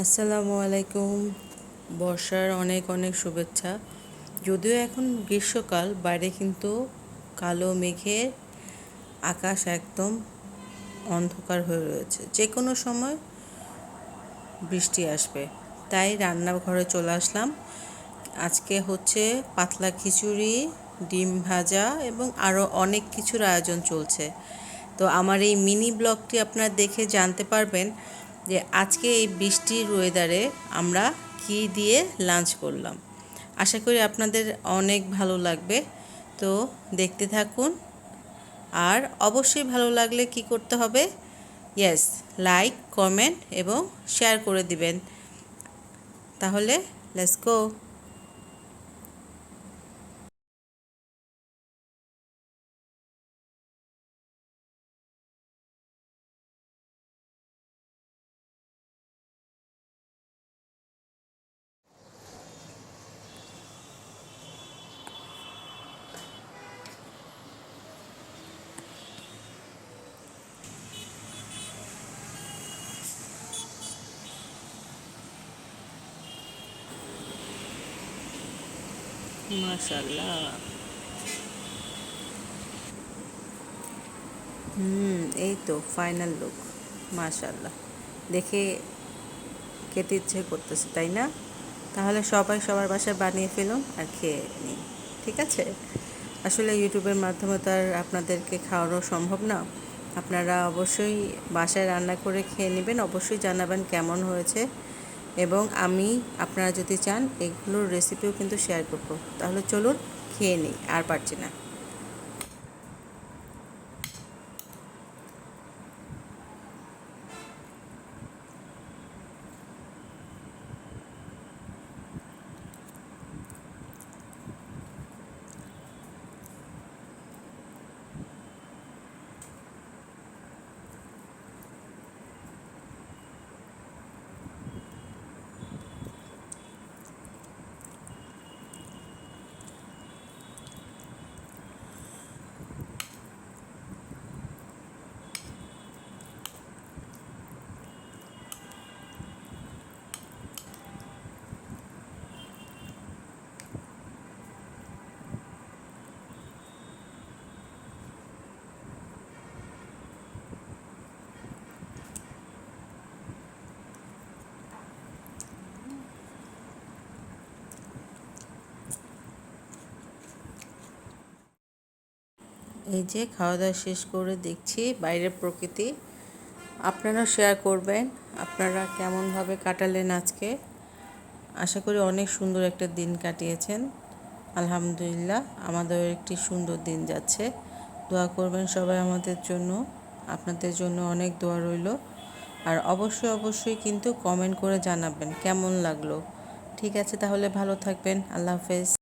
আসসালামু আলাইকুম। বর্ষার অনেক অনেক শুভেচ্ছা। যদিও এখন গ্রীষ্মকাল, বাইরে কিন্তু কালো মেঘে আকাশ একদম অন্ধকার হয়ে রয়েছে। যে কোনো সময় বৃষ্টি আসবে। তাই রান্নাঘরে চলে আসলাম। আজকে হচ্ছে পাতলা খিচুড়ি, ডিম ভাজা এবং আরও অনেক কিছুর আয়োজন চলছে। তো আমার এই মিনি ব্লগটি আপনারা দেখে জানতে পারবেন। যে আজকে এই বৃষ্টির ওয়েদারে আমরা কি দিয়ে লাঞ্চ করলাম। আশা করি আপনাদের অনেক ভালো লাগবে। তো দেখতে থাকুন। আর অবশ্যই ভালো লাগলে কি করতে হবে? ইয়েস লাইক কমেন্ট এবং শেয়ার করে দিবেন। তাহলে লেটস গো মাশাল্লাহ হুম এই তো ফাইনাল লুক মাশাল্লাহ দেখে খেতে ইচ্ছে করতেছে, তাই না? তাহলে সবাই সবার বাসায় বানিয়ে ফেলুন আর খেয়ে নিন, ঠিক আছে? আসলে ইউটিউবের মাধ্যমে তো আর আপনাদেরকে খাওয়ানো সম্ভব না। আপনারা অবশ্যই বাসায় রান্না করে খেয়ে নেবেন, অবশ্যই জানাবেন কেমন হয়েছে। এবং আমি, আপনারা যদি চান, এগুলোর রেসিপিও কিন্তু শেয়ার করব। তাহলে চলুন, খেয়ে নিই, আর পারছি না। এই যে খাওয়া দাওয়া শেষ করে দেখছি বাইরের প্রকৃতি। আপনারা শেয়ার করবেন। আপনারা কেমনভাবে কাটালেন আজকে? আশা করি অনেক সুন্দর একটা দিন কাটিয়েছেন। আলহামদুলিল্লাহ আমাদের একটি সুন্দর দিন যাচ্ছে। দোয়া করবেন সবাই আমাদের জন্য। আপনাদের জন্য অনেক দোয়া রইল। আর অবশ্যই অবশ্যই কিন্তু কমেন্ট করে জানাবেন কেমন লাগল। ঠিক আছে, তাহলে ভালো থাকবেন। আল্লাহ হাফেজ।